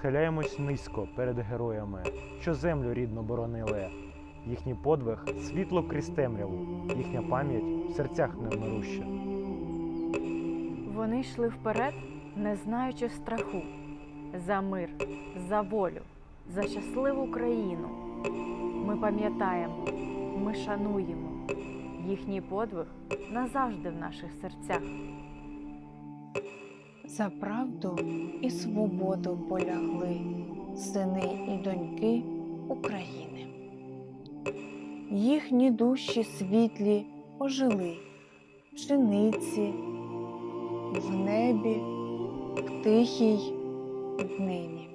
Схиляємось низько перед героями, що землю рідно боронили. Їхній подвиг світло крізь темряву, їхня пам'ять в серцях невмируща. Вони йшли вперед, не знаючи страху, за мир, за волю, за щасливу країну. Ми пам'ятаємо, ми шануємо їхній подвиг назавжди в наших серцях. За правду і свободу полягли сини і доньки України. Їхні душі світлі ожили пшениці, в небі, в тихій днині.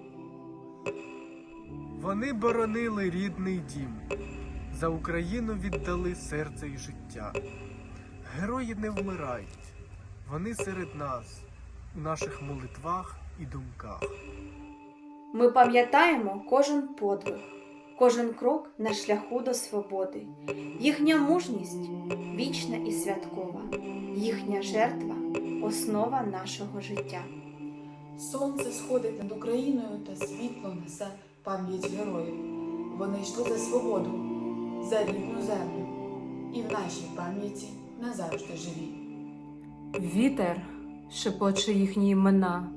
Вони боронили рідний дім, за Україну віддали серце і життя. Герої не вмирають, вони серед нас, у наших молитвах і думках. Ми пам'ятаємо кожен подвиг, кожен крок на шляху до свободи. Їхня мужність вічна і святкова, їхня жертва основа нашого життя. Сонце сходить над Україною та світло несе пам'ять героїв. Вони йшли за свободу, за рідну землю, і в нашій пам'яті назавжди живі. Вітер шепоче їхні імена,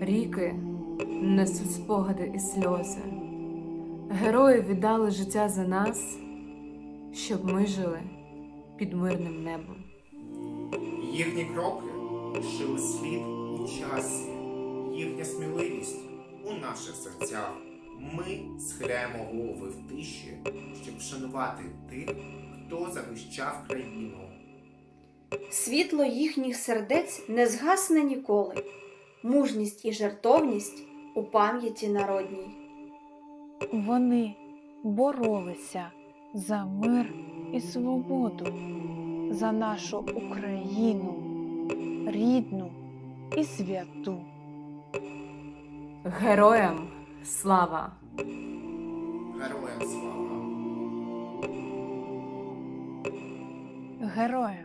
ріки несуть спогади і сльози. Герої віддали життя за нас, щоб ми жили під мирним небом. Їхні кроки лишили слід у часі, їхня сміливість у наших серцях. Ми схиляємо голови в тиші, щоб вшанувати тих, хто захищав країну. Світло їхніх сердець не згасне ніколи, мужність і жертовність у пам'яті народній. Вони боролися за мир і свободу, за нашу Україну, рідну і святу. Героям слава! Героям слава! Героям